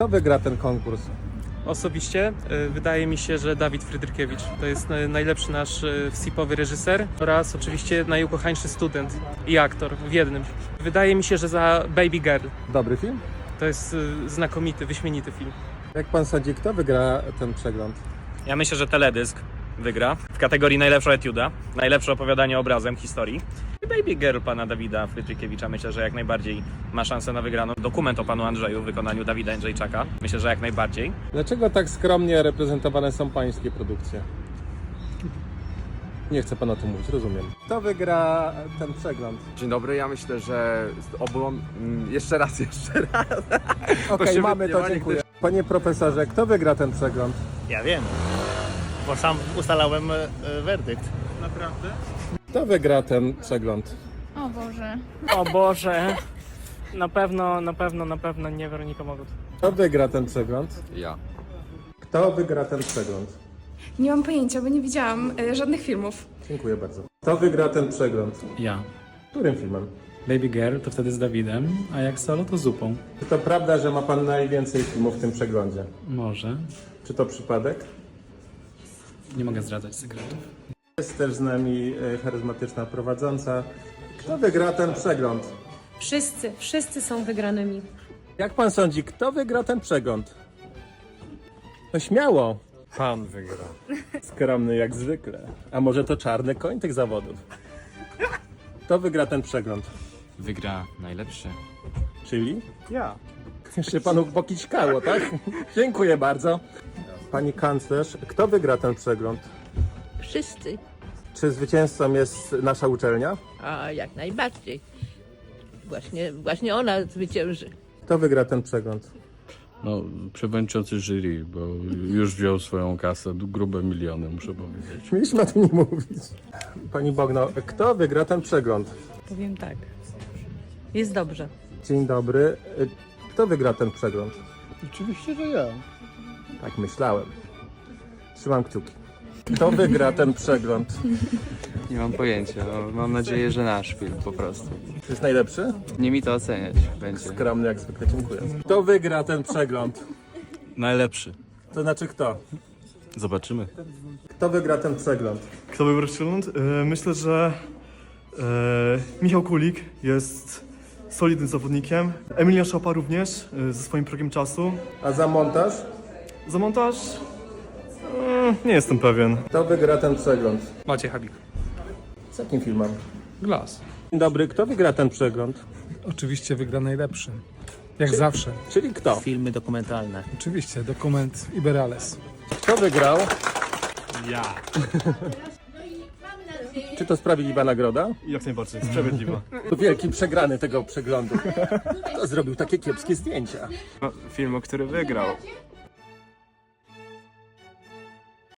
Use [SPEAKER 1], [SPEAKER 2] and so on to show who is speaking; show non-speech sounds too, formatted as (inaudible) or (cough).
[SPEAKER 1] Kto wygra ten konkurs?
[SPEAKER 2] Osobiście y, wydaje mi się, że Dawid Frydrykiewicz to jest y, najlepszy nasz y, wsipowy reżyser oraz oczywiście najukochańszy student i aktor w jednym. Wydaje mi się, że za Baby Girl
[SPEAKER 1] Dobry film?
[SPEAKER 2] to jest y, znakomity, wyśmienity film.
[SPEAKER 1] Jak pan sądzi, kto wygra ten przegląd?
[SPEAKER 3] Ja myślę, że teledysk wygra w kategorii najlepsza etiuda, najlepsze opowiadanie obrazem historii. Baby Girl pana Dawida Frydrykiewicza myślę, że jak najbardziej ma szansę na wygraną. Dokument o panu Andrzeju w wykonaniu Dawida Andrzejczaka. Myślę, że jak najbardziej.
[SPEAKER 1] Dlaczego tak skromnie reprezentowane są pańskie produkcje? Nie chce pan o tym mówić, rozumiem. Kto wygra ten przegląd?
[SPEAKER 4] Dzień dobry, ja myślę, że z obu... mm, Jeszcze raz, (laughs) jeszcze raz.
[SPEAKER 1] Okej,
[SPEAKER 4] się
[SPEAKER 1] mamy to, dziękuję. Panie profesorze, kto wygra ten przegląd?
[SPEAKER 5] Ja wiem, bo sam ustalałem e, e, werdykt.
[SPEAKER 1] Kto wygra ten przegląd?
[SPEAKER 6] O Boże.
[SPEAKER 2] O Boże, na pewno, na pewno, na pewno nie Weronika Mogut.
[SPEAKER 1] Kto wygra ten przegląd?
[SPEAKER 4] Ja.
[SPEAKER 1] Kto wygra ten przegląd?
[SPEAKER 6] Nie mam pojęcia, bo nie widziałam e, żadnych filmów.
[SPEAKER 1] Dziękuję bardzo. Kto wygra ten przegląd?
[SPEAKER 7] Ja.
[SPEAKER 1] Którym filmem?
[SPEAKER 7] Baby Girl to wtedy z Dawidem, a jak solo to zupą.
[SPEAKER 1] Czy to prawda, że ma pan najwięcej filmów w tym przeglądzie?
[SPEAKER 7] Może.
[SPEAKER 1] Czy to przypadek?
[SPEAKER 7] Nie mogę zdradzać sekretów.
[SPEAKER 1] Jest też z nami e, charyzmatyczna prowadząca. Kto wygra ten przegląd?
[SPEAKER 8] Wszyscy, wszyscy są wygranymi.
[SPEAKER 1] Jak pan sądzi, kto wygra ten przegląd? No śmiało.
[SPEAKER 4] Pan wygra.
[SPEAKER 1] Skromny jak zwykle. A może to czarny koń tych zawodów? Kto wygra ten przegląd?
[SPEAKER 9] Wygra najlepszy.
[SPEAKER 1] Czyli? Ja. Się panu pokićkało, tak? Dziękuję bardzo. Pani kanclerz, kto wygra ten przegląd?
[SPEAKER 10] Wszyscy,
[SPEAKER 1] Czy zwycięzcą jest nasza uczelnia?
[SPEAKER 10] a jak najbardziej. Właśnie, właśnie ona zwycięży.
[SPEAKER 1] Kto wygra ten przegląd?
[SPEAKER 11] No, przewodniczący jury, bo już wziął swoją kasę, grube miliony, muszę powiedzieć.
[SPEAKER 1] Mieliśmy o tym nie mówić. Pani Bogno, kto wygra ten przegląd?
[SPEAKER 8] Powiem tak. Jest dobrze.
[SPEAKER 1] Dzień dobry. Kto wygra ten przegląd?
[SPEAKER 5] Oczywiście, że ja.
[SPEAKER 1] Tak myślałem. Trzymam kciuki. Kto wygra ten przegląd?
[SPEAKER 9] Nie mam pojęcia. No, mam nadzieję, że nasz film po prostu.
[SPEAKER 1] Czy jest najlepszy?
[SPEAKER 9] Nie mi to oceniać będzie.
[SPEAKER 1] Skromny jak zwykle, dziękuję. Kto wygra ten przegląd?
[SPEAKER 11] Najlepszy.
[SPEAKER 1] To znaczy kto?
[SPEAKER 11] Zobaczymy.
[SPEAKER 1] Kto wygra ten przegląd?
[SPEAKER 2] Kto wybrał przegląd? E, Myślę, że e, Michał Kulik jest solidnym zawodnikiem. Emilia Szapa również e, ze swoim progiem czasu.
[SPEAKER 1] A za montaż?
[SPEAKER 2] Za montaż? E, nie jestem pewien.
[SPEAKER 1] Kto wygra ten przegląd?
[SPEAKER 2] Maciej Habik.
[SPEAKER 1] Z jakim filmem?
[SPEAKER 7] Glas.
[SPEAKER 1] Dzień dobry, kto wygra ten przegląd?
[SPEAKER 7] Oczywiście wygra najlepszy. Jak zawsze.
[SPEAKER 1] Czyli kto?
[SPEAKER 5] Filmy dokumentalne.
[SPEAKER 7] Oczywiście, dokument Iberales.
[SPEAKER 1] Kto wygrał? Ja. (laughs) Czy to sprawiedliwa nagroda?
[SPEAKER 2] Jak najbardziej, sprawiedliwa.
[SPEAKER 1] To wielki przegrany tego przeglądu. Kto zrobił takie kiepskie zdjęcia?
[SPEAKER 9] No, film, o który wygrał.